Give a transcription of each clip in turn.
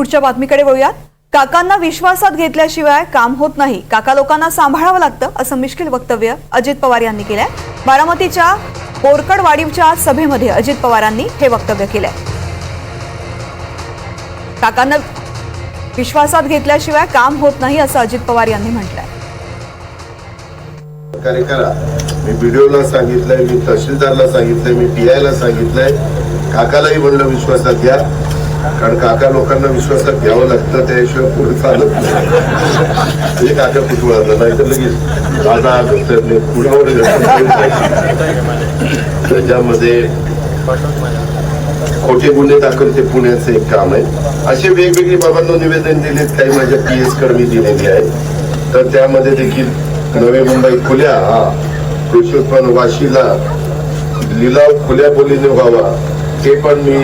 पुढच्या बातमीकडे वळूयात. काकांना विश्वासात घेतल्याशिवाय काम होत नाही. काका लोकांना सांभाळावं लागतं असं मिश्किल वक्तव्य अजित पवार यांनी केलंय. बारामतीच्या बोरकडवाडीच्या सभेमध्ये अजित पवारांनी हे वक्तव्य केलंय. काकांना विश्वासात घेतल्याशिवाय काम होत नाही असं अजित पवार यांनी म्हटलंय. कार्य करा. मी व्हिडिओला सांगितलंय मी तहसीलदारला सांगितलंय मी पी ला सांगितलंय. काकालाही म्हणलं विश्वासात घ्या. कारण काका लोकांना विश्वासात घ्यावं लागतं त्याशिवाय पुढे चालत नाही. म्हणजे हे काका कुठं नाही तर लगेच दादा पुढावर त्याच्यामध्ये खोटे गुन्हे दाखल ते पुण्याचं एक काम आहे. असे वेगवेगळी बाबांना निवेदन दिलेत काही माझ्या पी एसकडे मी दिलेली आहेत. तर त्यामध्ये देखील नवी मुंबई खुल्या हा कृषी उत्पन्न वाशीला लिलाव खुल्या बोलीने व्हावा. ते पण मी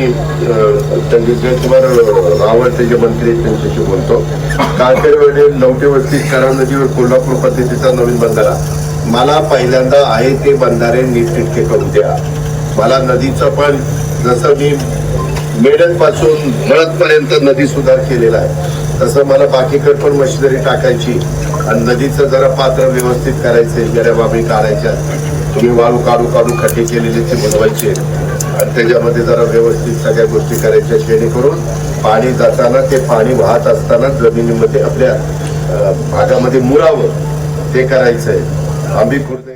कुमार रावळ जे मंत्री आहेत त्यांच्याशी बोलतो. काळखेडवेडे लवटे वस्ती करा नदीवर कोल्हापूर पद्धतीचा नवीन बंधारा. मला पहिल्यांदा आहे ते बंधारे नीटनेटके करू द्या. मला नदीचं पण जसं मी मेडनपासून पासून नदी सुधार केलेला आहे तसं मला बाकीकडे पण मशिनरी टाकायची आणि नदीचं जरा पात्र व्यवस्थित करायचे गेल्या बाबी काढायच्या तुम्ही वाळू काढू काढू खड्डे केलेले ते बनवायचे आणि त्याच्यामध्ये जरा व्यवस्थित सगळ्या गोष्टी करायच्या जेणेकरून पाणी जाताना ते पाणी वाहत असताना जमिनीमध्ये आपल्या अं, भागामध्ये मुरावं ते करायचंय. आंबी खुर्द